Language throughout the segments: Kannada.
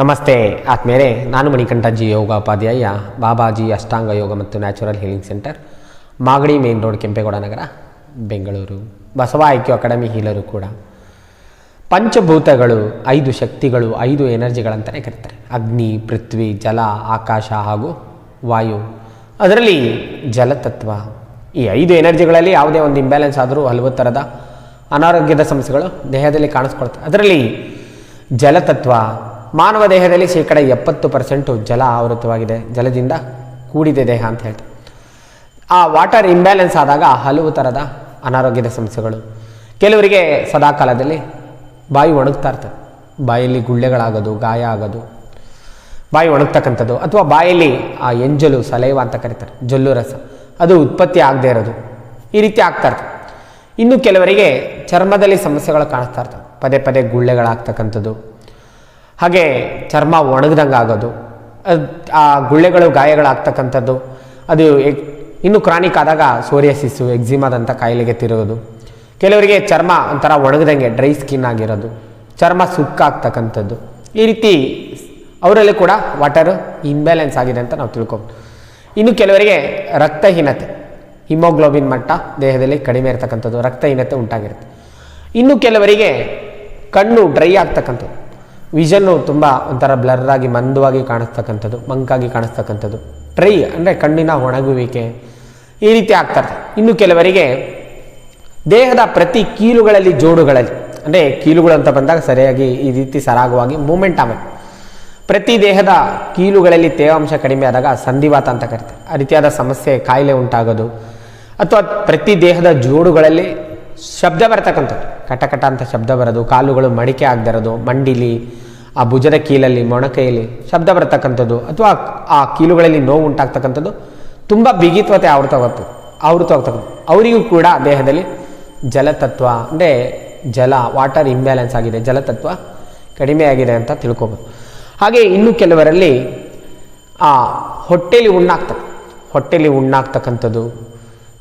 ನಮಸ್ತೆ ಆತ್ಮೇಲೆ ನಾನು ಮಣಿಕಂಠಜಿ ಯೋಗೋಪಾಧ್ಯಾಯ, ಬಾಬಾಜಿ ಅಷ್ಟಾಂಗ ಯೋಗ ಮತ್ತು natural healing centre, Magadi main road, Kempegowda Nagar, Bengaluru. Basava IQ academy healer ಕೂಡ. ಪಂಚಭೂತಗಳು, ಐದು ಶಕ್ತಿಗಳು, ಐದು ಎನರ್ಜಿಗಳಂತಲೇ ಕರೀತಾರೆ. ಅಗ್ನಿ, ಪೃಥ್ವಿ, ಜಲ, ಆಕಾಶ ಹಾಗೂ ವಾಯು. ಅದರಲ್ಲಿ ಜಲತತ್ವ. ಈ ಐದು ಎನರ್ಜಿಗಳಲ್ಲಿ ಯಾವುದೇ ಒಂದು ಇಂಬ್ಯಾಲೆನ್ಸ್ ಆದರೂ ಹಲವು ಥರದ ಅನಾರೋಗ್ಯದ ಸಮಸ್ಯೆಗಳು ದೇಹದಲ್ಲಿ ಕಾಣಿಸ್ಕೊಳ್ತವೆ. ಅದರಲ್ಲಿ ಜಲತತ್ವ ಮಾನವ ದೇಹದಲ್ಲಿ ಶೇಕಡ ಎಪ್ಪತ್ತು ಪರ್ಸೆಂಟು ಜಲ ಆವೃತವಾಗಿದೆ. ಜಲದಿಂದ ಕೂಡಿದೆ ದೇಹ ಅಂತ ಹೇಳ್ತಾರೆ. ಆ ವಾಟರ್ ಇಂಬ್ಯಾಲೆನ್ಸ್ ಆದಾಗ ಹಲವು ಥರದ ಅನಾರೋಗ್ಯದ ಸಮಸ್ಯೆಗಳು. ಕೆಲವರಿಗೆ ಸದಾಕಾಲದಲ್ಲಿ ಬಾಯಿ ಒಣಗ್ತಾ ಇರ್ತದೆ. ಬಾಯಲ್ಲಿ ಗುಳ್ಳೆಗಳಾಗೋದು, ಗಾಯ ಆಗೋದು. ಬಾಯಿ ಒಣಗ್ತಕ್ಕಂಥದ್ದು ಅಥವಾ ಬಾಯಲ್ಲಿ ಆ ಎಂಜಲು, ಸಲೈವ ಅಂತ ಕರೀತಾರೆ, ಜೊಲ್ಲು ರಸ. ಅದು ಉತ್ಪತ್ತಿ ಆಗದೇ ಇರೋದು. ಈ ರೀತಿ ಆಗ್ತಾ ಇರ್ತದೆ. ಇನ್ನು ಕೆಲವರಿಗೆ ಚರ್ಮದಲ್ಲಿ ಸಮಸ್ಯೆಗಳು ಕಾಣಿಸ್ತಾ ಇರ್ತವೆ. ಪದೇ ಪದೇ ಗುಳ್ಳೆಗಳಾಗ್ತಕ್ಕಂಥದ್ದು. ಹಾಗೆ ಚರ್ಮ ಒಣಗ್ದಂಗೆ ಆಗೋದು. ಆ ಗುಳ್ಳೆಗಳು ಗಾಯಗಳಾಗ್ತಕ್ಕಂಥದ್ದು. ಅದು ಇನ್ನೂ ಕ್ರಾನಿಕ್ ಆದಾಗ ಸೋರಿಯಸಿಸ್ಸು ಎಕ್ಸಿಮಾದಂಥ ಕಾಯಿಲೆಗೆ ತಿರುಗೋದು. ಕೆಲವರಿಗೆ ಚರ್ಮ ಒಂಥರ ಒಣಗ್ದಂಗೆ, ಡ್ರೈ ಸ್ಕಿನ್ ಆಗಿರೋದು. ಚರ್ಮ ಸುಕ್ಕಾಗ್ತಕ್ಕಂಥದ್ದು. ಈ ರೀತಿ ಅವರಲ್ಲಿ ಕೂಡ ವಾಟರ್ ಇಂಬ್ಯಾಲೆನ್ಸ್ ಆಗಿದೆ ಅಂತ ನಾವು ತಿಳ್ಕೊಬೋದು. ಇನ್ನು ಕೆಲವರಿಗೆ ರಕ್ತಹೀನತೆ, ಹಿಮೋಗ್ಲೋಬಿನ್ ಮಟ್ಟ ದೇಹದಲ್ಲಿ ಕಡಿಮೆ ಇರತಕ್ಕಂಥದ್ದು, ರಕ್ತಹೀನತೆ ಉಂಟಾಗಿರುತ್ತೆ. ಇನ್ನು ಕೆಲವರಿಗೆ ಕಣ್ಣು ಡ್ರೈ ಆಗ್ತಕ್ಕಂಥದ್ದು. ವಿಷನ್ನು ತುಂಬ ಒಂಥರ ಬ್ಲರ್ ಆಗಿ ಮಂದವಾಗಿ ಕಾಣಿಸ್ತಕ್ಕಂಥದ್ದು, ಮಂಕಾಗಿ ಕಾಣಿಸ್ತಕ್ಕಂಥದ್ದು. ಟ್ರೈ ಅಂದರೆ ಕಣ್ಣಿನ ಒಣಗುವಿಕೆ ಈ ರೀತಿ ಆಗ್ತಾರೆ ಇನ್ನು ಕೆಲವರಿಗೆ ದೇಹದ ಪ್ರತಿ ಕೀಲುಗಳಲ್ಲಿ, ಜೋಡುಗಳಲ್ಲಿ, ಅಂದರೆ ಕೀಲುಗಳು ಅಂತ ಬಂದಾಗ ಸರಿಯಾಗಿ ಈ ರೀತಿ ಸರಾಗವಾಗಿ ಮೂಮೆಂಟ್ ಆಗಬೇಕು ಪ್ರತಿ ದೇಹದ ಕೀಲುಗಳಲ್ಲಿ ತೇವಾಂಶ ಕಡಿಮೆ ಆದಾಗ ಸಂಧಿವಾತ ಅಂತ ಕರಿತಾರೆ. ಆ ರೀತಿಯಾದ ಸಮಸ್ಯೆ ಕಾಯಿಲೆ ಉಂಟಾಗೋದು. ಅಥವಾ ಪ್ರತಿ ದೇಹದ ಜೋಡುಗಳಲ್ಲಿ ಶಬ್ದ ಬರ್ತಕ್ಕಂಥದ್ದು. ಕಟಕಟ ಅಂತ ಶಬ್ದ ಬರೋದು, ಕಾಲುಗಳು ಮಡಿಕೆ ಆಗದಿರೋದು, ಮಂಡಿಲಿ, ಆ ಭುಜದ ಕೀಲಲ್ಲಿ ಮೊಣಕೈಯಲ್ಲಿ ಶಬ್ದ ಬರತಕ್ಕಂಥದ್ದು, ಅಥವಾ ಆ ಕೀಲುಗಳಲ್ಲಿ ನೋವು ಉಂಟಾಗ್ತಕ್ಕಂಥದ್ದು ತುಂಬ ಬಿಗಿತ್ವತೆ ಆವೃತವಾಗ್ತದೆ ಆವೃತವಾಗ್ತಕ್ಕಂಥದ್ದು ಅವರಿಗೂ ಕೂಡ ದೇಹದಲ್ಲಿ ಜಲತತ್ವ, ಅಂದರೆ ಜಲ ವಾಟರ್ ಇಂಬ್ಯಾಲೆನ್ಸ್ ಆಗಿದೆ, ಜಲತತ್ವ ಕಡಿಮೆ ಆಗಿದೆ ಅಂತ ತಿಳ್ಕೊಬೋದು. ಹಾಗೆ ಇನ್ನು ಕೆಲವರಲ್ಲಿ ಆ ಹೊಟ್ಟೆಯಲ್ಲಿ ಉಣ್ಣಾಗ್ತದೆ ಹೊಟ್ಟೆಯಲ್ಲಿ ಉಣ್ಣಾಗ್ತಕ್ಕಂಥದ್ದು,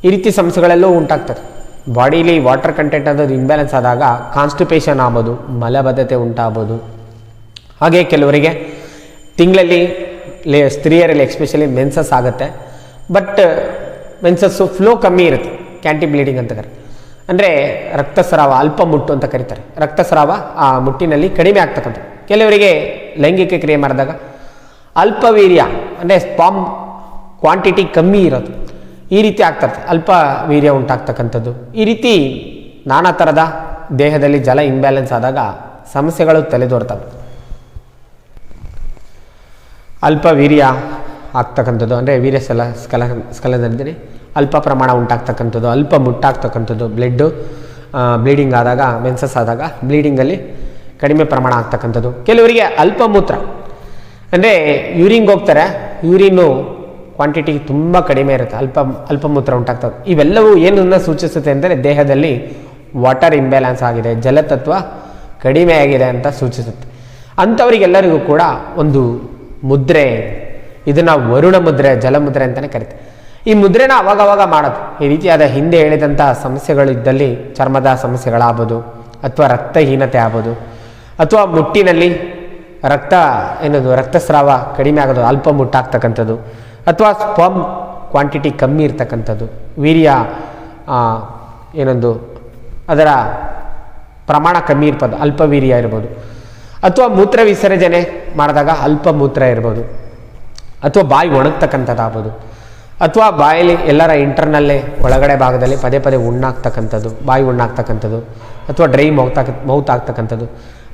ಈ ರೀತಿ ಸಮಸ್ಯೆಗಳೆಲ್ಲವೂ ಉಂಟಾಗ್ತದೆ. ಬಾಡಿಲಿ ವಾಟರ್ ಕಂಟೆಂಟ್ ಅನ್ನೋದು ಇಂಬ್ಯಾಲೆನ್ಸ್ ಆದಾಗ ಕಾನ್ಸ್ಟಿಪೇಷನ್ ಆಗ್ಬೋದು, ಮಲಬದ್ಧತೆ ಉಂಟಾಗ್ಬೋದು. ಹಾಗೆ ಕೆಲವರಿಗೆ ತಿಂಗಳಲ್ಲಿ ಲೇ, ಸ್ತ್ರೀಯರಲ್ಲಿ ಎಕ್ಸ್ಪೆಷಲಿ ಮೆನ್ಸಸ್ ಆಗುತ್ತೆ. ಬಟ್ ಮೆನ್ಸಸ್ಸು ಫ್ಲೋ ಕಮ್ಮಿ ಇರುತ್ತೆ ಕ್ಯಾಂಟಿ ಬ್ಲೀಡಿಂಗ್ ಅಂತ ಕರೆ ಅಂದರೆ ರಕ್ತಸ್ರಾವ ಅಲ್ಪ ಮುಟ್ಟು ಅಂತ ಕರೀತಾರೆ. ರಕ್ತಸ್ರಾವ ಆ ಮುಟ್ಟಿನಲ್ಲಿ ಕಡಿಮೆ ಆಗ್ತಕ್ಕಂಥ ಕೆಲವರಿಗೆ ಲೈಂಗಿಕ ಕ್ರಿಯೆ ಮಾಡಿದಾಗ ಅಲ್ಪವೀರ್ಯ, ಅಂದರೆ ಸ್ಪಾಮ್ ಕ್ವಾಂಟಿಟಿ ಕಮ್ಮಿ ಇರೋದು. ಈ ರೀತಿ ಆಗ್ತದೆ. ಅಲ್ಪ ವೀರ್ಯ ಉಂಟಾಗ್ತಕ್ಕಂಥದ್ದು. ಈ ರೀತಿ ನಾನಾ ಥರದ ದೇಹದಲ್ಲಿ ಜಲ ಇಂಬ್ಯಾಲೆನ್ಸ್ ಆದಾಗ ಸಮಸ್ಯೆಗಳು ತಲೆದೋರ್ತವೆ. ಅಲ್ಪ ವೀರ್ಯ ಆಗ್ತಕ್ಕಂಥದ್ದು, ಅಂದರೆ ವೀರ್ಯ ಸಲ, ಸ್ಕಲ ಸ್ಕಲದಲ್ಲಿ ಅಲ್ಪ ಪ್ರಮಾಣ ಉಂಟಾಗ್ತಕ್ಕಂಥದ್ದು, ಅಲ್ಪ ಮುಟ್ಟಾಗ್ತಕ್ಕಂಥದ್ದು ಬ್ಲಡ್ಡು ಬ್ಲೀಡಿಂಗ್ ಆದಾಗ ಮೆನ್ಸಸ್ ಆದಾಗ ಬ್ಲೀಡಿಂಗಲ್ಲಿ ಕಡಿಮೆ ಪ್ರಮಾಣ ಆಗ್ತಕ್ಕಂಥದ್ದು. ಕೆಲವರಿಗೆ ಅಲ್ಪ ಮೂತ್ರ. ಅಂದರೆ ಯೂರಿಂಗ್ ಹೋಗ್ತಾರೆ. ಯೂರಿನ್ನು ಕ್ವಾಂಟಿಟಿ ತುಂಬ ಕಡಿಮೆ ಇರುತ್ತೆ. ಅಲ್ಪ ಅಲ್ಪ ಮೂತ್ರ ಉಂಟಾಗ್ತದೆ. ಇವೆಲ್ಲವೂ ಏನನ್ನು ಸೂಚಿಸುತ್ತೆ ಅಂದರೆ ದೇಹದಲ್ಲಿ ವಾಟರ್ ಇಂಬ್ಯಾಲೆನ್ಸ್ ಆಗಿದೆ, ಜಲತತ್ವ ಕಡಿಮೆ ಆಗಿದೆ ಅಂತ ಸೂಚಿಸುತ್ತೆ. ಅಂಥವರಿಗೆಲ್ಲರಿಗೂ ಕೂಡ ಒಂದು ಮುದ್ರೆ, ಇದನ್ನು ವರುಣ ಮುದ್ರೆ ಜಲಮುದ್ರೆ ಅಂತಲೇ ಕರಿತಾರೆ. ಈ ಮುದ್ರೆನ ಅವಾಗವಾಗ ಮಾಡೋದು. ಈ ರೀತಿಯಾದ ಹಿಂದೆ ಹೇಳಿದಂಥ ಸಮಸ್ಯೆಗಳಿದ್ದಲ್ಲಿ ಚರ್ಮದ ಸಮಸ್ಯೆಗಳಾಗ್ಬೋದು, ಅಥವಾ ರಕ್ತಹೀನತೆ ಆಗ್ಬೋದು, ಅಥವಾ ಮುಟ್ಟಿನಲ್ಲಿ ರಕ್ತ, ಏನದು, ರಕ್ತಸ್ರಾವ ಕಡಿಮೆ ಆಗೋದು, ಅಲ್ಪ ಮುಟ್ಟಾಗ್ತಕ್ಕಂಥದ್ದು. ಅಥವಾ ಸ್ಪಮ್ ಕ್ವಾಂಟಿಟಿ ಕಮ್ಮಿ ಇರ್ತಕ್ಕಂಥದ್ದು. ವೀರ್ಯ ಏನೊಂದು, ಅದರ ಪ್ರಮಾಣ ಕಮ್ಮಿ ಇರ್ಬೋದು, ಅಲ್ಪ ವೀರ್ಯ ಇರ್ಬೋದು. ಅಥವಾ ಮೂತ್ರ ವಿಸರ್ಜನೆ ಮಾಡಿದಾಗ ಅಲ್ಪ ಮೂತ್ರ ಇರ್ಬೋದು. ಅಥವಾ ಬಾಯಿ ಒಣಗ್ತಕ್ಕಂಥದ್ದಾಗ್ಬೋದು. ಅಥವಾ ಬಾಯಲ್ಲಿ ಎಲ್ಲರ ಇಂಟರ್ನಲ್ಲೇ ಒಳಗಡೆ ಭಾಗದಲ್ಲಿ ಪದೇ ಪದೇ ಉಣ್ಣಾಗ್ತಕ್ಕಂಥದ್ದು, ಬಾಯಿ ಉಣ್ಣಾಗ್ತಕ್ಕಂಥದ್ದು, ಅಥವಾ ಡ್ರೈ ಮೌತ್ ಮೌತ್ ಆಗ್ತಕ್ಕಂಥದ್ದು,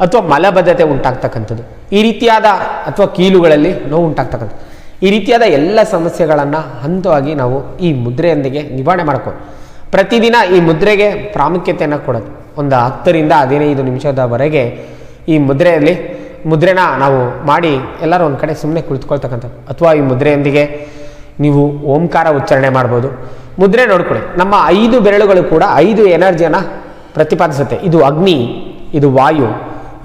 ಅಥವಾ ಮಲಬದ್ಧತೆ ಉಂಟಾಗ್ತಕ್ಕಂಥದ್ದು. ಈ ರೀತಿಯಾದ ಅಥವಾ ಕೀಲುಗಳಲ್ಲಿ ನೋವು ಉಂಟಾಗ್ತಕ್ಕಂಥದ್ದು. ಈ ರೀತಿಯಾದ ಎಲ್ಲ ಸಮಸ್ಯೆಗಳನ್ನು ಹಂತವಾಗಿ ನಾವು ಈ ಮುದ್ರೆಯೊಂದಿಗೆ ನಿವಾರಣೆ ಮಾಡ್ಕೊಂಡು ಪ್ರತಿದಿನ ಈ ಮುದ್ರೆಗೆ ಪ್ರಾಮುಖ್ಯತೆಯನ್ನು ಕೊಡೋದು. ಒಂದು ಹತ್ತರಿಂದ ಹದಿನೈದು ನಿಮಿಷದವರೆಗೆ ಈ ಮುದ್ರೆಯಲ್ಲಿ ಮುದ್ರೆನ ನಾವು ಮಾಡಿ ಎಲ್ಲರೂ ಒಂದು ಕಡೆ ಸುಮ್ಮನೆ ಕುಳಿತುಕೊಳ್ತಕ್ಕಂಥದ್ದು. ಅಥವಾ ಈ ಮುದ್ರೆಯೊಂದಿಗೆ ನೀವು ಓಂಕಾರ ಉಚ್ಚಾರಣೆ ಮಾಡ್ಬೋದು. ಮುದ್ರೆ ನೋಡ್ಕೊಳ್ಳಿ. ನಮ್ಮ ಐದು ಬೆರಳುಗಳು ಕೂಡ ಐದು ಎನರ್ಜಿಯನ್ನು ಪ್ರತಿಪಾದಿಸುತ್ತೆ. ಇದು ಅಗ್ನಿ, ಇದು ವಾಯು,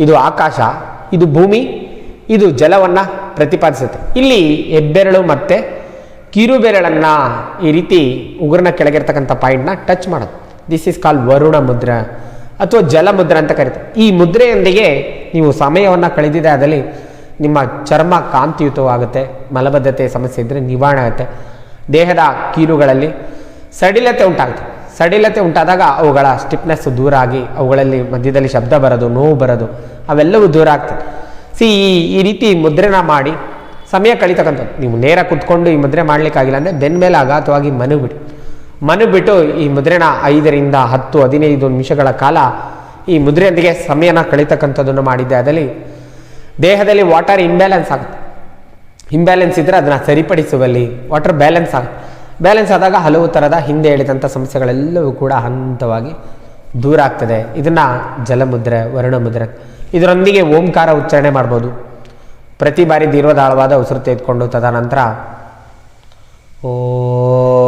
ಇದು ಆಕಾಶ, ಇದು ಭೂಮಿ, ಇದು ಜಲವನ್ನು ಪ್ರತಿಪಾದಿಸುತ್ತೆ. ಇಲ್ಲಿ ಹೆಬ್ಬೆರಳು ಮತ್ತು ಕಿರುಬೆರಳನ್ನು ಈ ರೀತಿ ಉಗುರನ ಕೆಳಗಿರ್ತಕ್ಕಂಥ ಪಾಯಿಂಟ್ನ ಟಚ್ ಮಾಡೋದು. This is call Varuna mudra ಅಥವಾ ಜಲ ಮುದ್ರ ಅಂತ ಕರೀತಾರೆ. ಈ ಮುದ್ರೆಯೊಂದಿಗೆ ನೀವು ಸಮಯವನ್ನು ಕಳೆದಿದೆ ಅದರಲ್ಲಿ ನಿಮ್ಮ ಚರ್ಮ ಕಾಂತಿಯುತವಾಗುತ್ತೆ, ಮಲಬದ್ಧತೆ ಸಮಸ್ಯೆ ಇದ್ದರೆ ನಿವಾರಣೆ ಆಗುತ್ತೆ. ದೇಹದ ಕೀರುಗಳಲ್ಲಿ ಸಡಿಲತೆ ಉಂಟಾಗುತ್ತೆ. ಸಡಿಲತೆ ಉಂಟಾದಾಗ ಅವುಗಳ ಸ್ಟಿಫ್ನೆಸ್ ದೂರ ಆಗಿ ಅವುಗಳಲ್ಲಿ ಮಧ್ಯದಲ್ಲಿ ಶಬ್ದ ಬರೋದು, ನೋವು ಬರೋದು, ಅವೆಲ್ಲವೂ ದೂರ ಆಗ್ತದೆ. ಸಿ ಈ ರೀತಿ ಮುದ್ರೆನ ಮಾಡಿ ಸಮಯ ಕಳೀತಕ್ಕಂಥದ್ದು. ನೀವು ನೇರ ಕುತ್ಕೊಂಡು ಈ ಮುದ್ರೆ ಮಾಡಲಿಕ್ಕಾಗಿಲ್ಲ ಅಂದರೆ ಬೆನ್ನ ಮೇಲೆ ಬಿಡಿ. ಮನು ಬಿಟ್ಟು ಈ ಮುದ್ರೆನ ಐದರಿಂದ ಹತ್ತು, ಹದಿನೈದು ನಿಮಿಷಗಳ ಕಾಲ ಈ ಮುದ್ರೆಯೊಂದಿಗೆ ಸಮಯನ ಕಳೀತಕ್ಕಂಥದ್ದನ್ನು ಮಾಡಿದ್ದೆ ಅದರಲ್ಲಿ ದೇಹದಲ್ಲಿ ವಾಟರ್ ಇಂಬ್ಯಾಲೆನ್ಸ್ ಆಗುತ್ತೆ. ಇಂಬ್ಯಾಲೆನ್ಸ್ ಇದ್ದರೆ ಅದನ್ನು ಸರಿಪಡಿಸುವಲ್ಲಿ ವಾಟರ್ ಬ್ಯಾಲೆನ್ಸ್ ಆಗುತ್ತೆ. ಬ್ಯಾಲೆನ್ಸ್ ಆದಾಗ ಹಲವು ಥರದ ಹಿಂದೆ ಹೇಳಿದಂಥ ಸಮಸ್ಯೆಗಳೆಲ್ಲವೂ ಕೂಡ ಹಂತವಾಗಿ ದೂರ ಆಗ್ತದೆ. ಇದನ್ನು ಜಲಮುದ್ರೆ, ವರ್ಣಮುದ್ರೆ ಇದರೊಂದಿಗೆ ಓಂಕಾರ ಉಚ್ಚಾರಣೆ ಮಾಡ್ಬೋದು. ಪ್ರತಿ ಬಾರಿ ದೀರ್ಘದಾಳವಾದ ಉಸಿರು ತೆಗೆದುಕೊಂಡು ತದನಂತರ ಓಂ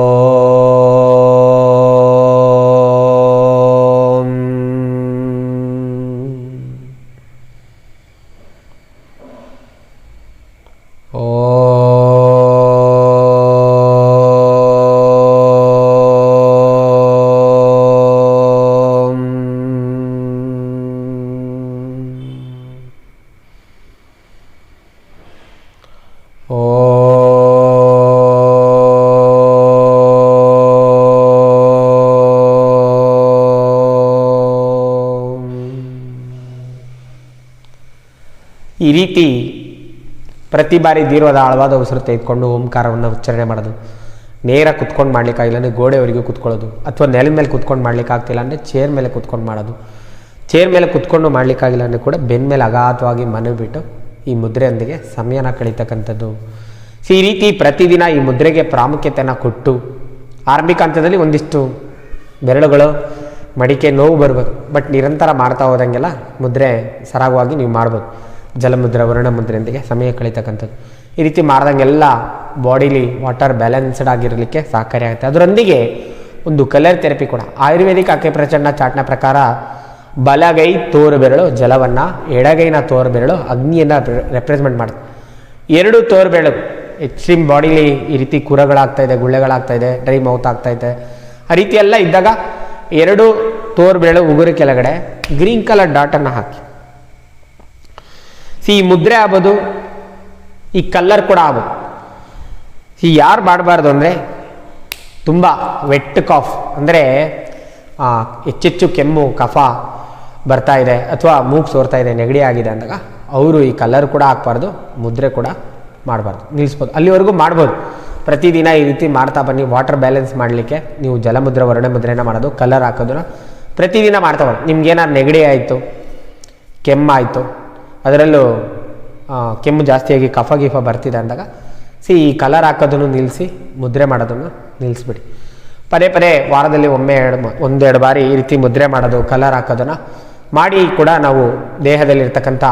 ರೀತಿ ಪ್ರತಿ ಬಾರಿ ದೀರ್ಘದ ಆಳವಾದ ಉಸಿರು ತೆಗೆದುಕೊಂಡು ಓಂಕಾರವನ್ನು ಉಚ್ಚಾರಣೆ ಮಾಡೋದು. ನೇರ ಕುತ್ಕೊಂಡು ಮಾಡಲಿಕ್ಕಾಗಿಲ್ಲ ಅಂದರೆ ಗೋಡೆವರೆಗೂ ಕುತ್ಕೊಳ್ಳೋದು. ಅಥವಾ ನೆಲದ ಮೇಲೆ ಕುತ್ಕೊಂಡು ಮಾಡಲಿಕ್ಕಾಗ್ತಿಲ್ಲ ಅಂದರೆ ಚೇರ್ ಮೇಲೆ ಕುತ್ಕೊಂಡು ಮಾಡೋದು. ಚೇರ್ ಮೇಲೆ ಕುತ್ಕೊಂಡು ಮಾಡಲಿಕ್ಕಾಗಿಲ್ಲ ಅಂದರೆ ಕೂಡ ಬೆನ್ನ ಮೇಲೆ ಅಗಾಧವಾಗಿ ಮನಬಿಟ್ಟು ಈ ಮುದ್ರೆಯೊಂದಿಗೆ ಸಮಯನ ಕಳೀತಕ್ಕಂಥದ್ದು. ಸೊ ಈ ರೀತಿ ಪ್ರತಿದಿನ ಈ ಮುದ್ರೆಗೆ ಪ್ರಾಮುಖ್ಯತೆಯನ್ನು ಕೊಟ್ಟು ಆರಂಭಿಕ ಹಂತದಲ್ಲಿ ಒಂದಿಷ್ಟು ಬೆರಳುಗಳು, ಮಡಿಕೆ ನೋವು ಬರಬೇಕು ಬಟ್ ನಿರಂತರ ಮಾಡ್ತಾ ಹೋದಂಗೆಲ್ಲ ಮುದ್ರೆ ಸರಾಗವಾಗಿ ನೀವು ಮಾಡ್ಬೋದು. ಜಲಮುದ್ರೆ ವರ್ಣಮುದ್ರೆಯೊಂದಿಗೆ ಸಮಯ ಕಳೀತಕ್ಕಂಥದ್ದು ಈ ರೀತಿ ಮಾಡಿದಂಗೆಲ್ಲ ಬಾಡಿಲಿ ವಾಟರ್ ಬ್ಯಾಲೆನ್ಸ್ಡ್ ಆಗಿರಲಿಕ್ಕೆ ಸಹಕಾರಿ ಆಗುತ್ತೆ. ಅದರೊಂದಿಗೆ ಒಂದು ಕಲರ್ ಥೆರಪಿ ಕೂಡ. ಆಯುರ್ವೇದಿಕ್ ಪ್ರಚಂಡ ಚಾಟ್ನ ಪ್ರಕಾರ ಬಲಗೈ ತೋರು ಬೆರಳು, ಜಲವನ್ನು ಎಡಗೈನ ತೋರು ಬೆರಳು, ಅಗ್ನಿಯನ್ನು ರೆಪ್ರೆಸೆಂಟ್ ಮಾಡುತ್ತೆ. ಎರಡು ತೋರು ಬೆರಳು. ಎಕ್ಸ್ಟ್ರೀಮ್ ಬಾಡಿಲಿ ಈ ರೀತಿ ಕುರಗಳಾಗ್ತಾ ಇದೆ, ಗುಳ್ಳೆಗಳಾಗ್ತಾ ಇದೆ, ಡ್ರೈ ಮೌತ್ ಆಗ್ತಾ ಇದೆ. ಆ ರೀತಿ ಎಲ್ಲ ಇದ್ದಾಗ ಎರಡು ತೋರು ಉಗುರು ಕೆಳಗಡೆ ಗ್ರೀನ್ ಕಲರ್ ಡಾಟನ್ನು ಹಾಕಿ. ಸಿ ಈ ಮುದ್ರೆ ಆಗ್ಬೋದು ಈ ಕಲ್ಲರ್ ಕೂಡ ಆಗ್ಬೋದು ಈ ಯಾರು ಮಾಡಬಾರ್ದು ಅಂದರೆ ತುಂಬ ವೆಟ್ ಕಾಫ್ ಅಂದರೆ ಹೆಚ್ಚೆಚ್ಚು ಕೆಮ್ಮು, ಕಫ ಬರ್ತಾ ಇದೆ ಅಥವಾ ಮೂಗು ಸೋರ್ತಾ ಇದೆ, ನೆಗಡಿ ಆಗಿದೆ ಅಂದಾಗ ಅವರು ಈ ಕಲರ್ ಕೂಡ ಹಾಕ್ಬಾರ್ದು, ಮುದ್ರೆ ಕೂಡ ಮಾಡಬಾರ್ದು ನಿಲ್ಲಿಸ್ಬೋದು ಅಲ್ಲಿವರೆಗೂ ಮಾಡ್ಬೋದು. ಪ್ರತಿದಿನ ಈ ರೀತಿ ಮಾಡ್ತಾ ಬನ್ನಿ. ವಾಟರ್ ಬ್ಯಾಲೆನ್ಸ್ ಮಾಡಲಿಕ್ಕೆ ನೀವು ಜಲಮುದ್ರೆ, ವರ್ಣ ಮುದ್ರೆನ ಮಾಡೋದು ಕಲರ್ ಹಾಕೋದನ್ನ ಪ್ರತಿದಿನ ಮಾಡ್ತಾ ಬನ್ನಿ. ನಿಮ್ಗೇನಾದ್ರು ನೆಗಡಿ ಆಯಿತು ಕೆಮ್ಮಾಯಿತು ಅದರಲ್ಲೂ ಕೆಮ್ಮು ಜಾಸ್ತಿಯಾಗಿ ಕಫ ಗಿಫ ಬರ್ತಿದೆ ಅಂದಾಗ, ಸಿ, ಈ ಕಲರ್ ಹಾಕೋದನ್ನು ನಿಲ್ಲಿಸಿ ಮುದ್ರೆ ಮಾಡೋದನ್ನು ನಿಲ್ಲಿಸ್ಬಿಡಿ ಪದೇ ಪದೇ ವಾರದಲ್ಲಿ ಒಮ್ಮೆ ಎರಡು ಒಂದೆರಡು ಬಾರಿ ಈ ರೀತಿ ಮುದ್ರೆ ಮಾಡೋದು, ಕಲರ್ ಹಾಕೋದನ್ನು ಮಾಡಿ ಕೂಡ ನಾವು ದೇಹದಲ್ಲಿರ್ತಕ್ಕಂಥ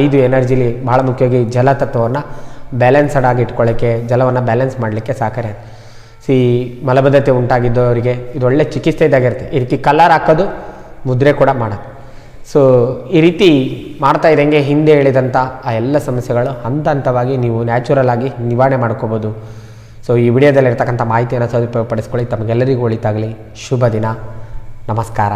ಐದು ಎನರ್ಜಿಲಿ ಭಾಳ ಮುಖ್ಯವಾಗಿ ಜಲತತ್ವವನ್ನು ಬ್ಯಾಲೆನ್ಸಡ್ ಆಗಿ ಇಟ್ಕೊಳ್ಳೋಕ್ಕೆ, ಜಲವನ್ನು ಬ್ಯಾಲೆನ್ಸ್ ಮಾಡಲಿಕ್ಕೆ ಸಹಕಾರಿ ಸಿ, ಮಲಬದ್ಧತೆ ಉಂಟಾಗಿದ್ದವರಿಗೆ ಒಳ್ಳೆ ಚಿಕಿತ್ಸೆ ಇದಾಗಿರುತ್ತೆ. ಈ ರೀತಿ ಕಲರ್ ಹಾಕೋದು, ಮುದ್ರೆ ಕೂಡ ಮಾಡೋದು. ಸೊ ಈ ರೀತಿ ಮಾಡ್ತಾ ಇದ್ದಂಗೆ ಹಿಂದೆ ಹೇಳಿದಂಥ ಆ ಎಲ್ಲ ಸಮಸ್ಯೆಗಳು ಹಂತ ಹಂತವಾಗಿ ನೀವು ನ್ಯಾಚುರಲ್ ಆಗಿ ನಿವಾರಣೆ ಮಾಡ್ಕೋಬೋದು. ಸೊ ಈ ವಿಡಿಯೋದಲ್ಲಿರ್ತಕ್ಕಂಥ ಮಾಹಿತಿಯನ್ನು ಸದುಪಯೋಗಪಡಿಸ್ಕೊಳ್ಳಿ. ತಮಗೆಲ್ಲರಿಗೂ ಒಳಿತಾಗಲಿ. ಶುಭ ದಿನ. ನಮಸ್ಕಾರ.